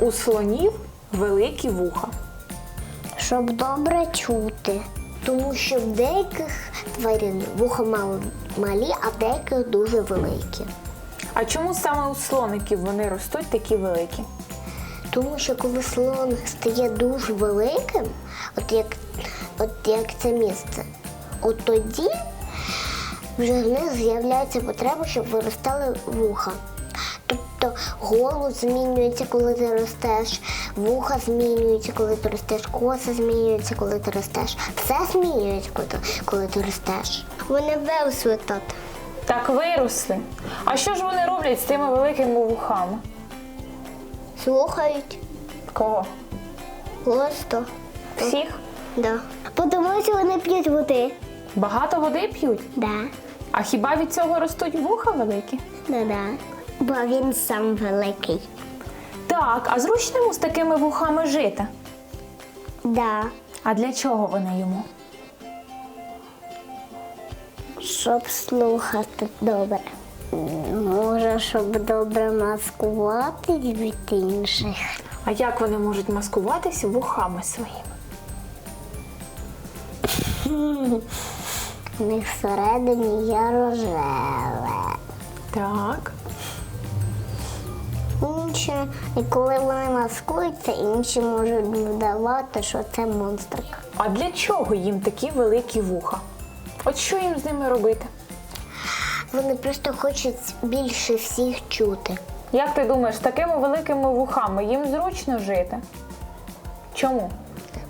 у слонів великі вуха? Щоб добре чути. Тому що в деяких тварин вуха малі, а в деяких дуже великі. А чому саме у слоників вони ростуть такі великі? Тому що коли слон стає дуже великим, от як, от як це місце, от тоді вже в них з'являється потреба, щоб виростали вуха. Тобто голос змінюється, коли ти ростеш, вуха змінюються, коли ти ростеш, коса змінюється, коли ти ростеш. Все змінюється, коли ти, коли ти ростеш. Вони виросли тут. Так виросли. А що ж вони роблять з тими великими вухами? Слухають Кого? просто. Всіх? Да. Тому що вони п'ють води. Багато води п'ють? Да. А хіба від цього ростуть вуха великі? Да-да. Бо він сам великий. Так, а зручно йому з такими вухами жити. Да. А для чого вони йому? Щоб слухати добре. Може, щоб добре маскувати від інших. А як вони можуть маскуватися вухами своїми? У них всередині є рожеве. Так. Інші, і коли вони маскуються, інші можуть вдавати, що це монстрик. А для чого їм такі великі вуха? От що їм з ними робити? Вони просто хочуть більше всіх чути. Як ти думаєш, з такими великими вухами їм зручно жити? Чому?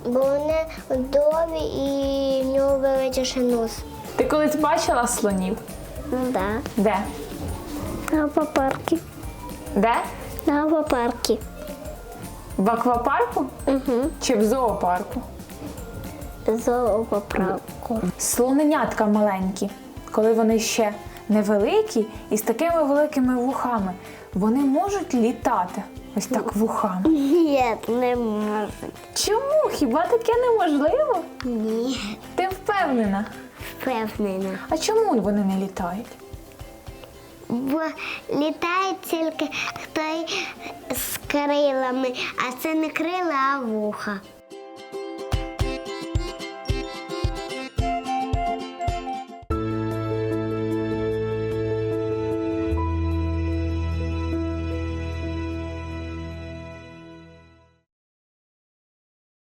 Бо вони вдові і в нього величий нос. Ти колись бачила слонів? Ну да. Де? На аквапаркі. Де? На аквапаркі. В аквапарку Угу. чи в зоопарку? Зоопоправку. Слоненятка маленькі, коли вони ще невеликі і з такими великими вухами, вони можуть літати ось так вухами. Ні, не можуть. Чому? Хіба таке неможливо? Ні. Ти впевнена? Впевнена. А чому вони не літають? Літає тільки той з крилами, а це не крила, а вуха.